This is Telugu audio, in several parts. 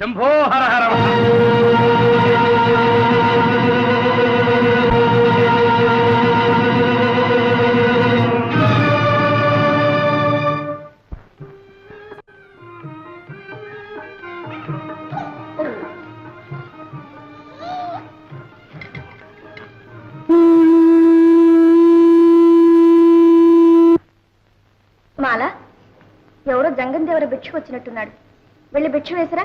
శంభో హర హర మాల ఎవరో జంగం దేవర భిక్షకు వచ్చినట్టున్నాడు. వెళ్ళి భిక్ష వేసరా?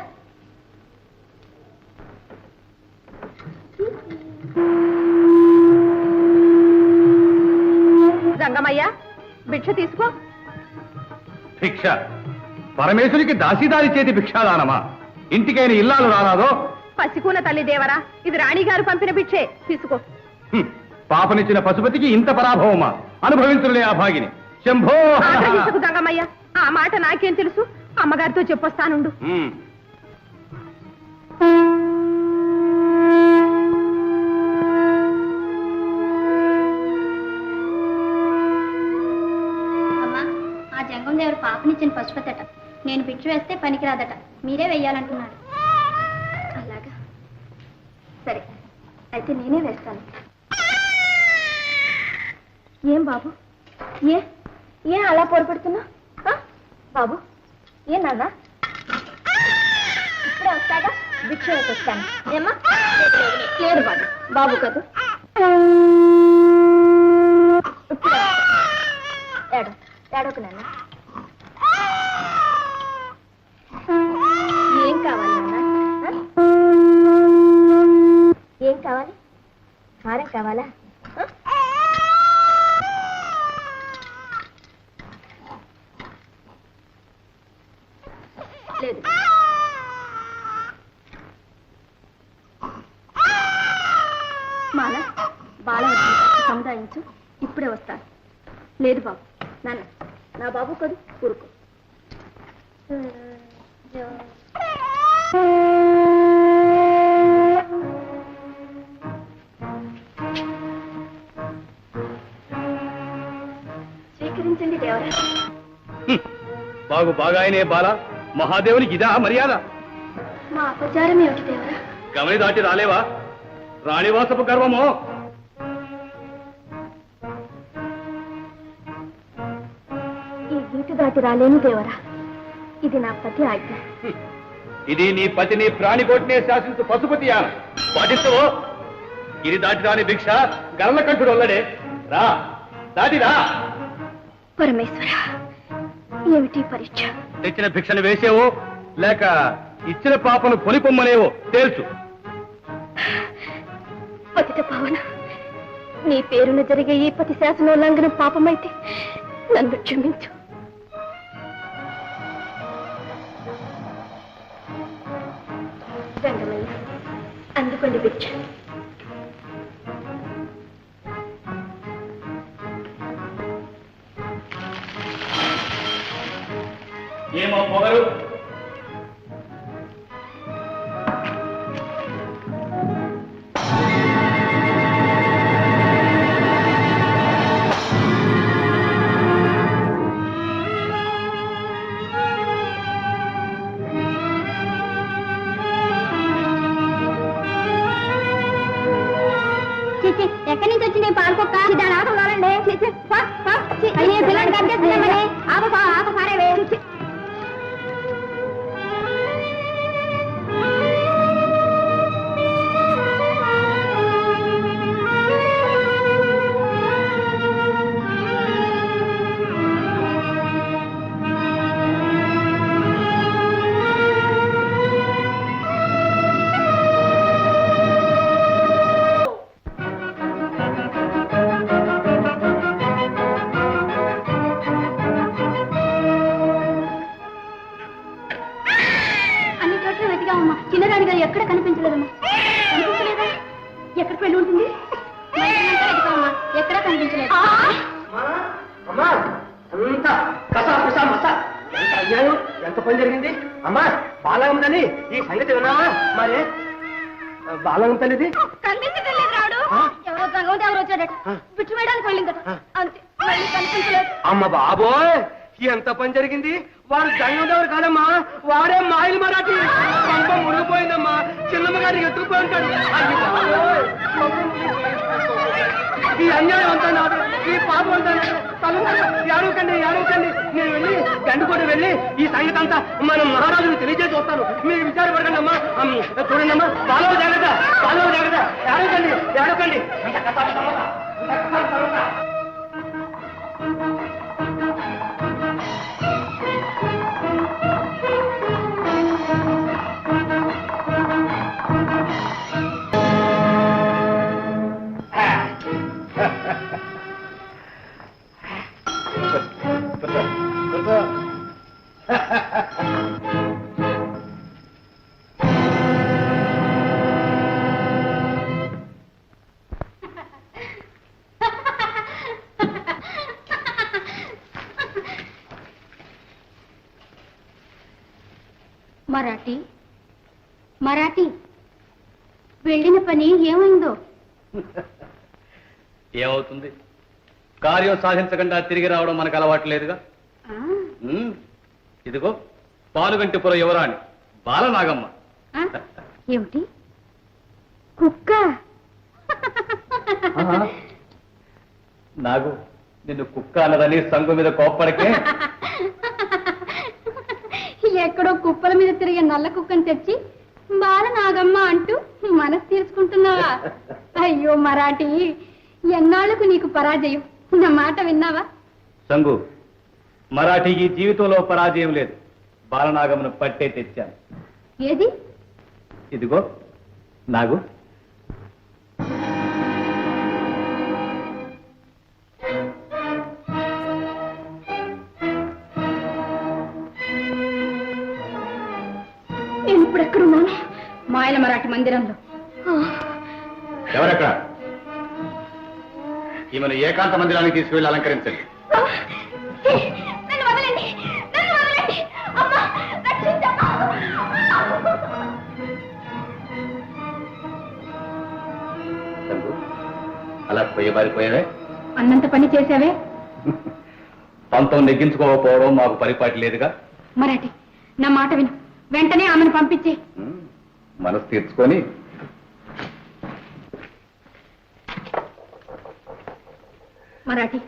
జంగమయ్య భిక్ష తీసుకో. భిక్ష? పరమేశ్వరికి దాసిదారి చేతి భిక్షాదానమా? ఇంటికైన ఇల్లాలు రానాదో పసికూన తల్లి దేవరా ఇది రాణిగారు పంపిన భిక్షే తీసుకో. పాపనిచ్చిన పశుపతికి ఇంత పరాభవమా? అనుభవించులే ఆ భాగిని. శంభో! జంగమయ్య ఆ మాట నాకేం తెలుసు? అమ్మగారితో చెప్పొస్తానుండు. జంగం పశుపతట. నేను పిచ్చి వేస్తే పనికిరాదట. మీరే వెయ్యాలంటున్నారు. అలాగా. సరే. అయితే నేనే వేస్తాను. ఏం బాబు? ఏ? ఏ అలా పొరపడుతున్నా బాబు ఏ నాన్న? ఇప్పుడే వస్తాగా? భిక్ష వేసొస్తాను ఏమా ఏమ్మా? లేదు బాబు. బాబు కదా. ఇప్పుడే. ఏడోకు నాన్న. కావాలా లేదు. మాల బాల సముదాయించు. ఇప్పుడే వస్తాను. లేదు బాబు. నాన్న నా బాబు కదూ ఊరుకో. స్వీకరించండి దేవరా హ్మ్. బాగు బాగాయనే బాల మహాదేవునికి ఇదా మర్యాద? మా అపచారం ఏమిటి దేవరా? గమని దాటి రాలేవా? రాణివాసపు గర్వమో? ఈ గీటు దాటి రాలేను దేవరా. ఇది నా పతి ఆజ్ఞ. ఇది నీ పతిని ప్రాణికోటినే శాసించు పశుపతి యాన. పాటిస్తావో? ఇది దాటి రాని భిక్ష గరల కంఠుడు వల్లడే రా దాటి రా. పరమేశ్వర ఏమిటి పరీక్ష? తెచ్చిన భిక్షను వేసేవో లేక ఇచ్చిన పాపను కొనిపొమ్మనేవో తేల్చు. పతిత పవన నీ పేరున జరిగే ఈ పతి శాసనోల్లంఘన పాపమైతే నన్ను క్షమించు. అందుకోండి భిక్ష. ఏమో పొగరు ఎక్కడి నుంచి వచ్చింది పాల్కొక్క పాలకొక్క దాని ఆట కావాలండి అయ్యే పిల్లలు కట్టేస్తున్నామని ఎక్కడ కనిపించలేదమ్మా? కనిపించలేదా? ఎక్కడికి వెళ్ళి ఉంటుంది? ఎక్కడా కనిపించలేదు. అమ్మా అంతా కసా పిసా మసా. ఎంత పని జరిగింది? అమ్మా బాలగం తల్లి ఈ సంగతి విన్నావా? మరి బాలగం తల్లిది? కనిపించలేదు రాడు. ఎవరో సంగం ఎవరు వచ్చాడట. పిచ్చి వేయడానికి వెళ్ళిందట. అంతే. మళ్ళీ కనిపించలేదు. అమ్మ బాబోయ్ ఎంత పని జరిగింది? వాడు జంగదేవుడు కాదమ్మా వాడే మాయలు మరాఠీ. పంప మునిగిపోయిందమ్మా. చిన్నమ్మ గారిని ఎత్తుకుపోయి ఉంటాడు. ఈ అన్యాయం అంతా నాడు ఈ పాపం అంతా నాది. ఏడవకండి ఏడవకండి. నేను వెళ్ళి గండుకోట వెళ్ళి ఈ సంగతి అంతా మన మహారాజుని తెలియజేసి వస్తాను. మీరు విచారపడకండి అమ్మా. చూడండి అమ్మా. పాలవ జాగ్రత్త పాలవ జాగ్రత్త. ఏడవకండి ఏడవకండి. మరాఠీ? మరాఠీ. వెళ్ళిన పని ఏమైందో? ఏమవుతుంది? కార్యం సాధించకుండా తిరిగి రావడం మనకు అలవాటు లేదుగా? ఉమ్, ఇదిగో పాలుగంటిపుర యువరాణి బాలనాగమ్మ. ఆ, ఏమిటి? కుక్క? నాగు నిన్ను కుక్క అన్నదని సంగు మీద కోప్పడికే? ఎక్కడో కుప్పల మీద తిరిగే నల్ల కుక్కని తెచ్చి బాల నాగమ్మ అంటూ మనసు తీర్చుకుంటున్నావా? అయ్యో మరాఠీ ఎన్నాళ్ళకు నీకు పరాజయం? నా మాట విన్నావా? సంగు మరాఠీకి జీవితంలో పరాజయం లేదు. బాలనాగమ్మను పట్టే తెచ్చాను. ఏది? ఇదిగో నాగు. మందిరంలో. ఎవరక్కడ? ఈమెను ఏకాంత మందిరానికి తీసుకువెళ్ళి అలంకరించండి. అలా పోయేబారిపోయావే అన్నంత పని చేసావే పంతం నెగ్గించుకోకపోవడం మాకు పరిపాటి లేదుగా? మరాఠీ నా మాట విను. వెంటనే ఆమెను పంపించే. మనసు తీర్చుకొని మరాఠీ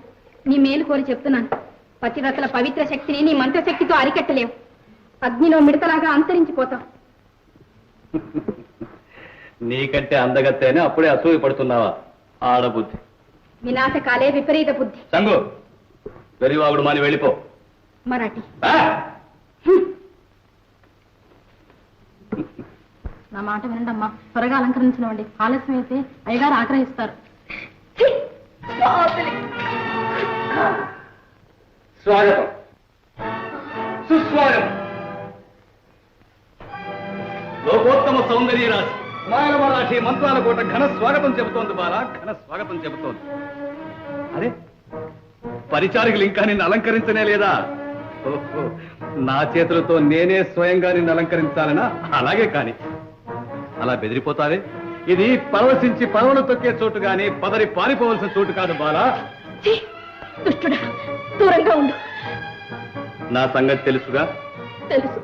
నీ మేలు కోరి చెప్తున్నాను. పతివ్రతల పవిత్ర శక్తిని నీ మంత్రశక్తితో అరికట్టలేవు. అగ్నిలో మిడతలాగా అంతరించిపోతావు. నీకంటే అందగత్తేనే అప్పుడే అసూయ పడుతున్నావా? ఆడబుద్ధి. వినాశకాలే విపరీత బుద్ధి. సంగు వెరివాగుడు మాని వెళ్ళిపో. మరాఠీ. నా మాట వినండమ్మా. త్వరగా అలంకరించనివ్వండి ఆలస్యం అయితే అయ్యగారు ఆగ్రహిస్తారు. స్వాగతం. సుస్వాగతం. లోకోత్తమ సౌందర్య రాశి. మాయల మరాఠీ మంత్రాల కోట ఘన స్వాగతం చెబుతోంది బాలా. ఘన స్వాగతం చెబుతోంది. అరే పరిచారికులు ఇంకా నిన్ను అలంకరించనే లేదా? ఓహో, నా చేతులతో నేనే స్వయంగా నిన్ను అలంకరించాలనా? అలాగే కాని. అలా బెదిరిపోతావే? ఇది పరవశించి పడవలు తొక్కే చోటు గాని పదరి పారిపోవలసిన చోటు కాదు బాలా! దుష్టుడా దూరంగా ఉండు. నా సంగతి తెలుసుగా? తెలుసు.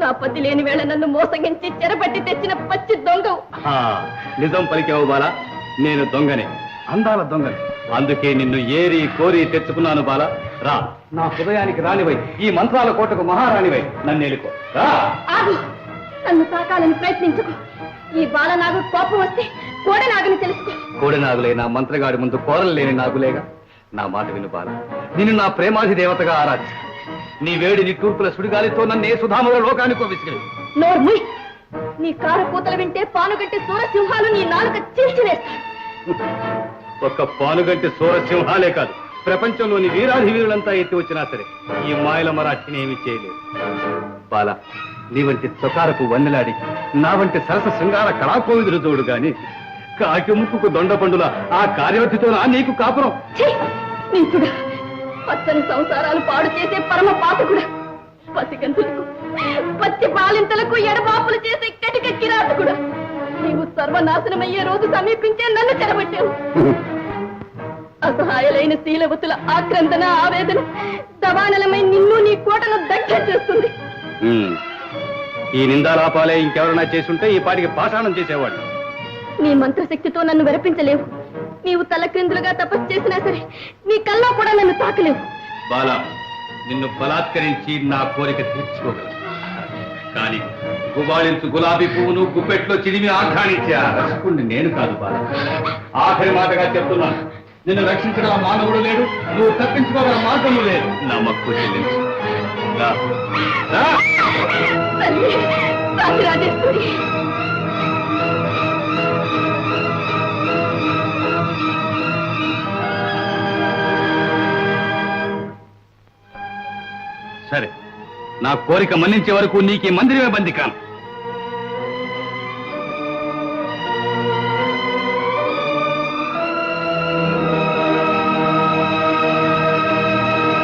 నా పతి లేని వేళ నన్ను మోసగించి చెరపట్టి తెచ్చిన పచ్చి దొంగవు. ఆ, నిజం పలికావు బాల. నేను దొంగనే. అందాల దొంగని. అందుకే నిన్ను ఏరి కోరి తెచ్చుకున్నాను బాల. రా. నా హృదయానికి రానివై ఈ మంత్రాల కోటకు మహారాణివై నన్ను ఎలుకో రా. ఆగు. నన్ను తాకాలని ప్రయత్నించుకో. ఈ బాలనాగు కోపం వస్తే కోడనాగని తెలుసుకో. కోడి నాగులే నా మంత్రగాడి ముందు కోరలు లేని నాగులేగా. నా మాట విను బాల. నిన్ను నా ప్రేమాది దేవతగా ఆరాధి నీ వేడి నిట్టూర్పుల సుడిగాలితో నన్ను ఏ సుధాముల లోకానికో విసిరి. నోర్ముయ్ నీ కారు కూతలు వింటే పానుగట్టి సూరసింహాలు నీ నాలుక చీల్చివేస్తాయి ఒక్క పానుగంటి సూరసింహాలే కాదు ప్రపంచంలోని వీరాధి వీరులంతా ఎత్తి వచ్చినా సరే ఈ మాయల మరాఠిని ఏమి చేయలేదు. బాల నీ వంటి చొకారపు వన్నెలాడి నా వంటి సరస శృంగార కళాకోవిదులు చూడు గాని కాకి ముక్కుకు దొండపండుల ఆ కార్యవతితో నా నీకు కాపురం? పచ్చని సంసారాలు పాడు చేసే పరమ పాతకుడా. పసిగంతులకు పచ్చి బాలింతలకు ఎడబాపులు చేసే కటిక కిరాతకుడా. నీవు సర్వనాశనమయ్యే రోజు సమీపించే నన్ను చెరబట్టావు. అసహాయలైన శీలవతుల ఆక్రందన ఆవేదన దవానలమై నిన్ను నీ కోటను దగ్గర చేస్తుంది. ఈ నిందాలాపాలే ఇంకెవరైనా చేసుంటే ఈ పాటికి పాషాణం చేసేవాళ్ళు. నీ మంత్రశక్తితో నన్ను వెరపించలేవు. నీవు తలక్రిందులుగా తపస్సు చేసినా సరే నీ కల్లో కూడా నన్ను తాకలేవు. బాల నిన్ను బలాత్కరించి నా కోరిక తీర్చుకోగలను. కానీ గుబాళించు గులాబీ పువ్వును గుప్పెట్లో చిరిమి ఆఘ్రానించే ఆ రక్షకుణ్ణి నేను కాదు బాల. ఆఖరి మాటగా చెప్తున్నాను. నిన్ను రక్షించగల మానవుడు లేడు నువ్వు తప్పించుకోగల మార్గము లేదు. నమ్మకు చెల్లించు. తల్లి సరే నా కోరిక మన్నించే వరకు నీకు మందిరమే బంది కాను.